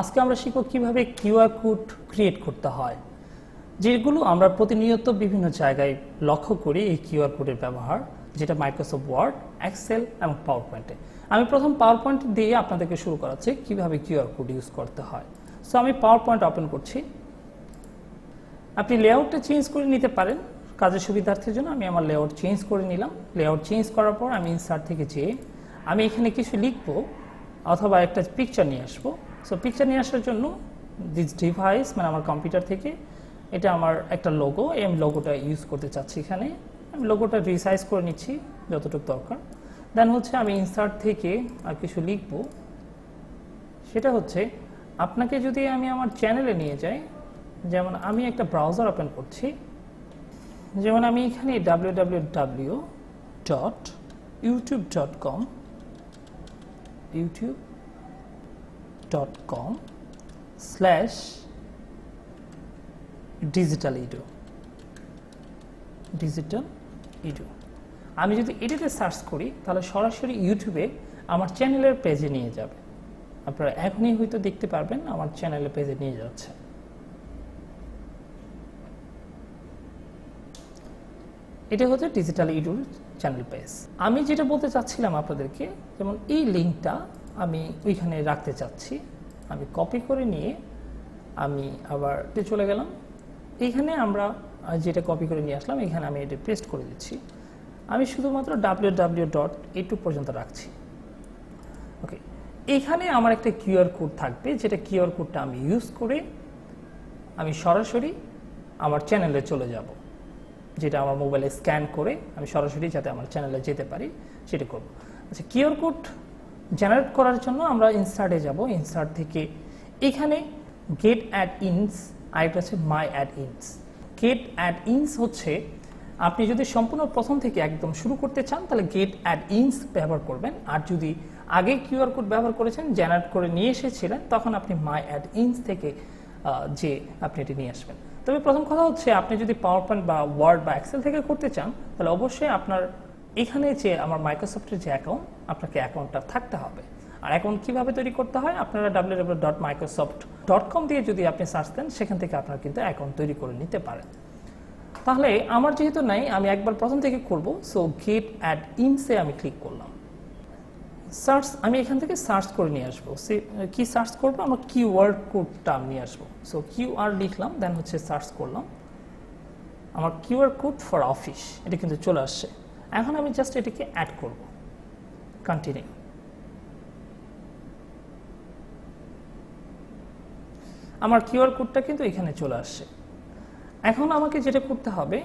আজকে আমরা শিখব কীভাবে কিউআর কোড ক্রিয়েট করতে হয়, যেগুলো আমরা প্রতিনিয়ত বিভিন্ন জায়গায় লক্ষ্য করি এই কিউআর কোডের ব্যবহার, যেটা মাইক্রোসফট ওয়ার্ড এক্সেল এবং পাওয়ার পয়েন্টে আমি প্রথম পাওয়ার পয়েন্ট দিয়ে আপনাদেরকে শুরু করাচ্ছি, কীভাবে কিউআর কোড ইউজ করতে হয়। সো আমি পাওয়ার পয়েন্ট ওপেন করছি। আপনি লেআউটটা চেঞ্জ করে নিতে পারেন, কাজের সুবিধার্থের জন্য আমি আমার লেআউট চেঞ্জ করে নিলাম। লেআউট চেঞ্জ করার পর আমি ইনসার্ট থেকে যেয়ে আমি এখানে কিছু লিখব, অথবা একটা পিকচার নিয়ে আসব। সো পিকচার নিয়ে আসার জন্য দিস ডিভাইস মানে আমার কম্পিউটার থেকে, এটা আমার একটা লোগো আমি লোগোটা ইউজ করতে চাচ্ছি এখানে। আমি লোগোটা রিসাইজ করে নিচ্ছি, যতটুকু দরকার। দেন হচ্ছে আমি ইনসার্ট থেকে আর কিছু লিখব। সেটা হচ্ছে, আপনাকে যদি আমি আমার চ্যানেলে নিয়ে যাই, যেমন আমি একটা ব্রাউজার ওপেন করছি, যেমন আমি এখানে W W W dot YouTube dot com YouTube dot com slash digital edu digital edu আমি যদি এটাতে সার্চ করি, তাহলে সরাসরি ইউটিউবে আমার চ্যানেলের পেজে নিয়ে যাবে। আপনারা এখনই হয়তো দেখতে পারবেন আমার চ্যানেলের পেজে নিয়ে যাচ্ছে। এটা হচ্ছে ডিজিটাল ইডুর চ্যানেল পেজ আমি যেটা বলতে চাচ্ছিলাম আপনাদেরকে, যেমন এই লিঙ্কটা আমি ওইখানে রাখতে চাচ্ছি। আমি কপি করে নিয়ে আমি আবার চলে গেলাম। এইখানে আমরা যেটা কপি করে নিয়ে আসলাম এখানে আমি এটা পেস্ট করে দিচ্ছি। আমি শুধুমাত্র ডাব্লিউ ডাব্লিউ ডট এইটুক পর্যন্ত রাখছি। ওকে এখানে আমার একটা কিউআর কোড থাকবে, যেটা কিউআর কোডটা আমি ইউজ করে আমি সরাসরি আমার চ্যানেলে চলে যাব। যেটা আমার মোবাইলে স্ক্যান করে আমি সরাসরি যাতে আমার চ্যানেলে যেতে পারি, সেটা করব। আচ্ছা কিউআর কোড জেনারেট করার জন্য আমরা ইনসার্টে যাব ইনসার্ট থেকে। এখানে গেট অ্যাড ইনস আরেকটা হচ্ছে my add ins get add ins হচ্ছে, আপনি যদি সম্পূর্ণ প্রথম থেকে একদম শুরু করতে চান, তাহলে গেট অ্যাড ইনস ব্যবহার করবেন। আর যদি আগে কিউআর কোড ব্যবহার করেছেন জেনারেট করে নিয়ে এসেছিলেন, তখন আপনি মাই অ্যাড ইনস থেকে যে আপনি এটি নিয়ে আসবেন। তবে প্রথম কথা হচ্ছে, আপনি যদি পাওয়ার পয়েন্ট বা ওয়ার্ড বা এক্সেল থেকে করতে চান, তাহলে অবশ্যই আপনার এখানে যে আমার মাইক্রোসফটের যে অ্যাকাউন্ট আপনাকে অ্যাকাউন্টটা থাকতে হবে। আর অ্যাকাউন্ট কীভাবে তৈরি করতে হয়, আপনারা W W dot Microsoft dot com দিয়ে যদি আপনি সার্চ দেন, সেখান থেকে আপনারা কিন্তু অ্যাকাউন্ট তৈরি করে নিতে পারেন। তাহলে আমার যেহেতু নাই, আমি একবার প্রথম থেকে করব সো গেট অ্যাড ইনসে আমি ক্লিক করলাম। সার্চ আমি এখান থেকে সার্চ করে নিয়ে আসব। সে, কি সার্চ করব? আমার কিওয়ার্ড কোডটা নিয়ে আসব। সো কিউ আর লিখলাম দেন হচ্ছে সার্চ করলাম। আমার কিউআর কোড ফর অফিস এটা কিন্তু চলে আসছে। এখন আমি জাস্ট এটাকে অ্যাড করব। কন্টিনিউ আমার কিউআর কোডটা কিন্তু এখানে চলে আসছে। এখন আমাকে যেটা করতে হবে,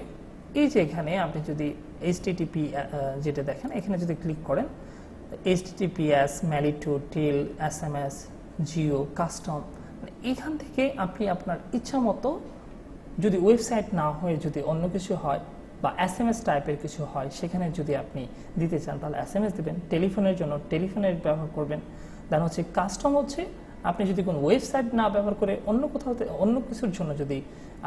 এই যে এখানে আপনি যদি এইচটিটিপি যেটা দেখেন, এখানে যদি ক্লিক করেন এইচটিটিপিএস ম্যালিটু টিল এস এম এস জিও কাস্টম এখান থেকে আপনি আপনার ইচ্ছা মতো যদি ওয়েবসাইট না হয়ে যদি অন্য কিছু হয় বা এস এম এস টাইপের কিছু হয়, সেখানে যদি আপনি দিতে চান, তাহলে এস এম এস দেবেন, টেলিফোনের জন্য টেলিফোনের ব্যবহার করবেন। দেন হচ্ছে কাস্টম হচ্ছে, আপনি যদি কোনো ওয়েবসাইট না ব্যবহার করে অন্য কোথাও অন্য কিছুর জন্য যদি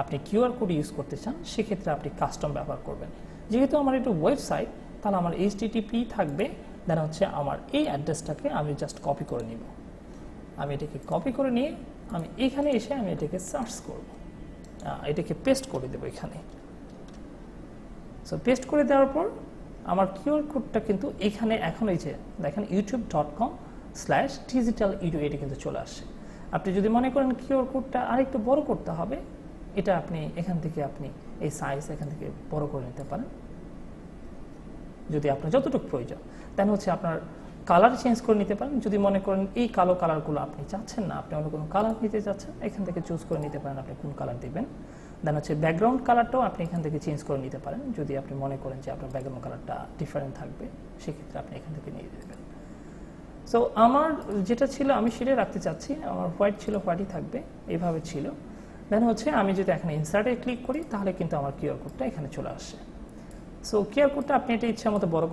আপনি কিউআর কোড ইউজ করতে চান, সেক্ষেত্রে আপনি কাস্টম ব্যবহার করবেন। যেহেতু আমার একটু ওয়েবসাইট তাহলে আমার এইচটিটিপি থাকবে দেন হচ্ছে আমার এই অ্যাড্রেসটাকে আমি জাস্ট কপি করে নিব। আমি এটাকে কপি করে নিয়ে, আমি এখানে এসে আমি এটাকে সার্চ করব। এটাকে পেস্ট করে দেবো এখানে। সো পেস্ট করে দেওয়ার পর আমার কিউআর কোডটা কিন্তু এখানে এখন এই যে দেখেন YouTube dot com slash digital edu এটা কিন্তু চলে আসে আপনি যদি মনে করেন কিউআর কোডটা আরেকটু বড় করতে হবে, এটা আপনি এখান থেকে আপনি এই সাইজ এখান থেকে বড় করে নিতে পারেন। যদি আপনার যতটুকু প্রয়োজন। দেন হচ্ছে আপনার কালার চেঞ্জ করে নিতে পারেন। যদি মনে করেন এই কালো কালারগুলো আপনি চাচ্ছেন না, আপনি অন্য কোনো কালার নিতে চাচ্ছেন, এখান থেকে চুজ করে নিতে পারেন আপনি কোন কালার দিবেন। দেন হচ্ছে ব্যাকগ্রাউন্ড কালারটাও আপনি এখান থেকে চেঞ্জ করে নিতে পারেন। যদি আপনি মনে করেন যে আপনার ব্যাকগ্রাউন্ড কালারটা ডিফারেন্ট থাকবে, সেক্ষেত্রে আপনি এখান থেকে নিয়ে দেবেন সো আমার যেটা ছিল, আমি সেটা রাখতে চাচ্ছি। আমার হোয়াইট ছিল হোয়াইটই থাকবে। এভাবে ছিল। দেন হচ্ছে আমি যদি এখানে ইনসার্টে ক্লিক করি, তাহলে কিন্তু আমার কিউআর কোডটা এখানে চলে আসে। সো কিউআর কোডটা আপনি এটা ইচ্ছা মতো বড়